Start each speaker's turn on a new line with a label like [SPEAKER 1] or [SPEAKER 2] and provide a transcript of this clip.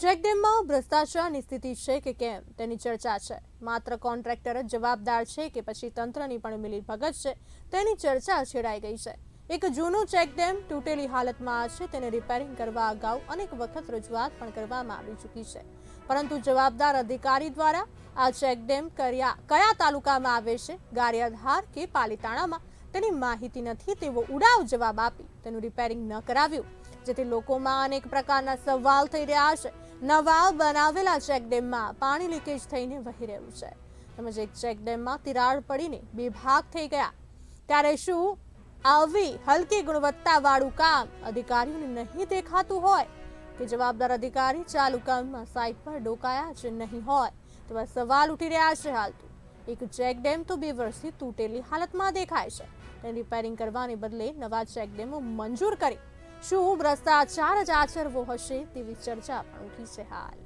[SPEAKER 1] ચેકડેમમાં ભ્રષ્ટાચારની સ્થિતિ છે કે કેમ તેની ચર્ચા છે. માત્ર કોન્ટ્રાક્ટર જ જવાબદાર છે કે પછી તંત્રની પણ મિલીભગત છે તેની ચર્ચા છેડાઈ ગઈ છે. એક જૂનું ચેકડેમ તૂટેલી હાલતમાં છે તેને રિપેરિંગ કરવા અગાઉ અનેક વખત રજૂઆત પણ કરવામાં આવી ચૂકી છે. પરંતુ જવાબદાર અધિકારી દ્વારા આ ચેકડેમ કર્યા, કયા તાલુકામાં આવે છે, ગારિયાધાર કે પાલીતાણામાં, તેની માહિતી નથી, તેવો ઉડાવ જવાબ આપી તેનું રિપેરિંગ ન કરાવ્યું. જેથી લોકોમાં અનેક પ્રકારના સવાલ થઈ રહ્યા છે. નવા બનાવેલા ચેકડેમમાં પાણી લીકેજ થઈને વહી રહ્યું છે. તેમજ એક ચેકડેમમાં તિરાડ પડીને બેભાગ થઈ ગયા. ત્યારે શું આવી હલકી ગુણવત્તાવાળું કામ અધિકારીઓને નહીં દેખાતું હોય? કે જવાબદાર અધિકારી ચાલુ કામમાં સાઇટ પર ડોકાયા જ નહીં હોય? તેવા સવાલ ઉઠી રહ્યા છે હાલ તો એક ચેકડેમ તો બે વર્ષથી તૂટેલી હાલતમાં દેખાય છે. તેને રિપેરિંગ કરવાને બદલે નવા ચેકડેમો મંજૂર કરી શું ભ્રષ્ટાચાર જ આચરવો હશે તેવી ચર્ચા પણ ઉઠી છે હાલ.